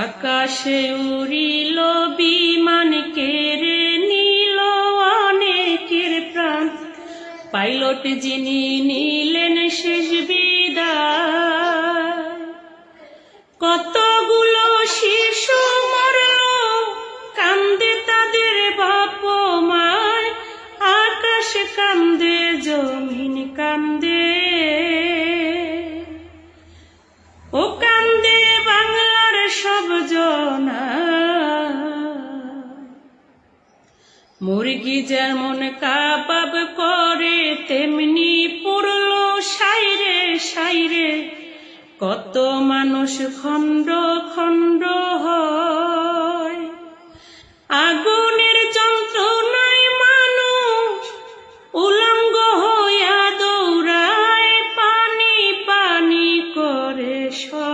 আকাশে উড়িল, বিমান কেড়ে নিল, অনেকের প্রাণ। পাইলট যিনি নিলেন শেষ কতগুলো শিশু মরল, কান্দে তাদের বাপ মায় আকাশ কান্দে, জমিন কান্দে। ও সব জনা। মুরগি যেমন কাবাব করে, তেমনি পুরলো সাইরে সাইরে। কত মানুষ খণ্ড খণ্ড হয়। আগুনের যন্ত্রণায় মানুষ উলঙ্গ হইয়া দৌড়ায়, পানি পানি করে সবাই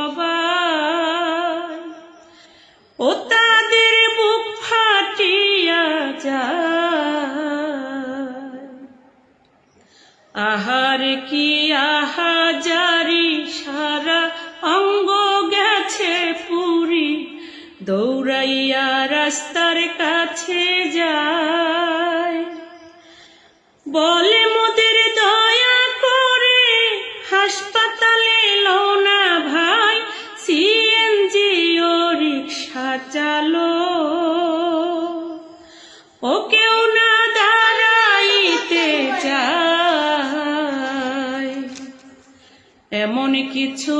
আহার কি আহাজারি? সারা অঙ্গ গেছে পুরি। দৌড়াইয়া রাস্তার কাছে যায়। বলে মোদের দয়া করে, হাসপাতালে লো না ভাই। সিএনজি ও রিক্সা চালো ও এমন কিছু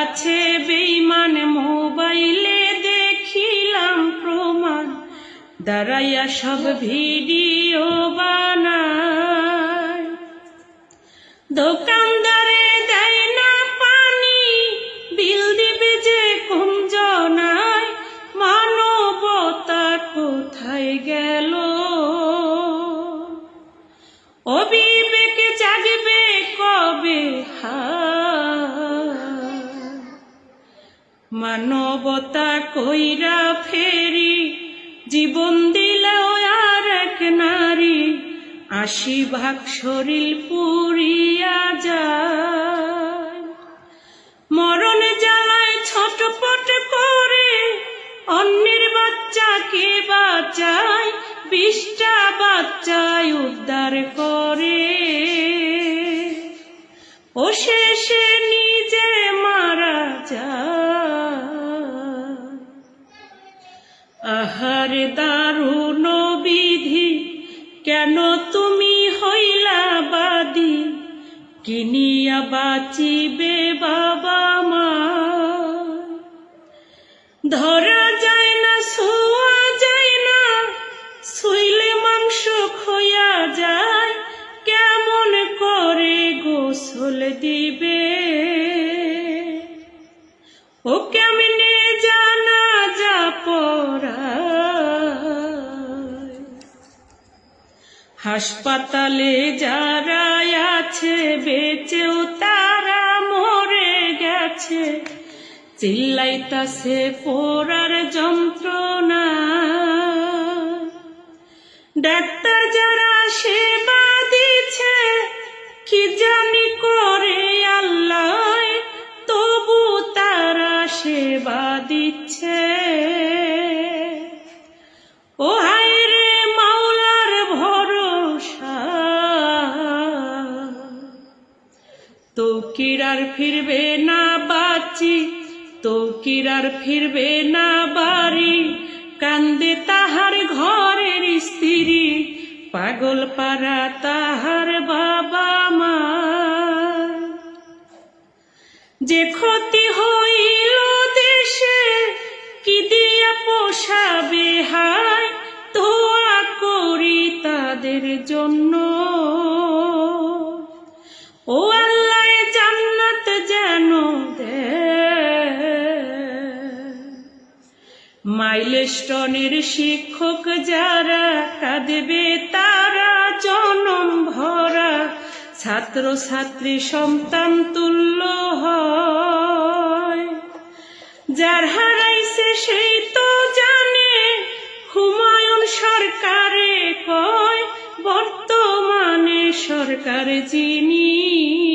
আছে? বেইমান মোবাইলে দেখিলাম প্রমাণ। দাঁড়াইয়া সব ভিডিও বানায় দোকানদারে দেয় না পানি, বিল দিবে যে কোন জনায়। মানবতা কোথায় গেল? অবিবেক জাগবে কবে হায় মানবতা কইরা ফেরি, জীবন দিল আর এক নারী, আশি ভাগ শরীর পুরিয়া যায়। মরণ জ্বালায় ছটপট করে, অন্যের বাচ্চাকে বাঁচায়, বিশটা বাচ্চায় উদ্ধার করে। ও শেষে নিজে কেন তুমি হইলা বাদী? কিনিয়া বাঁচিবে বাবা মা? ধরা যায় না, শোয়া যায় না, শুইলে মাংস খোয়া যায়। কেমন করে গোসল দিবে? ও কেমনে হাসপাতালে যারা আছে, বেঁচেও তারা মরে গেছে। চিল্লাইতাছে পোড়ার যন্ত্রণা। ডাক্তার যারা সেবা দিচ্ছে, কি জানি কিরার ফিরবে না বাঁচি তো কিরার ফিরবে না বাড়ি। কান্দে তাহার ঘরের স্ত্রী, পাগল পারা তাহার বাবা মা। যে ক্ষতি হইল দেশে, কি দিয়া পোষাবে হায়? তোয়া করি তাদের জন্য। শিক্ষক যারা কাঁদবে তারা জনম ভরা। ছাত্র ছাত্রী সন্তান তুল্য হয়। যার হারাইছে সেই তো জানে, হুমায়ুন সরকারে কয়, বর্তমানে সরকার যিনি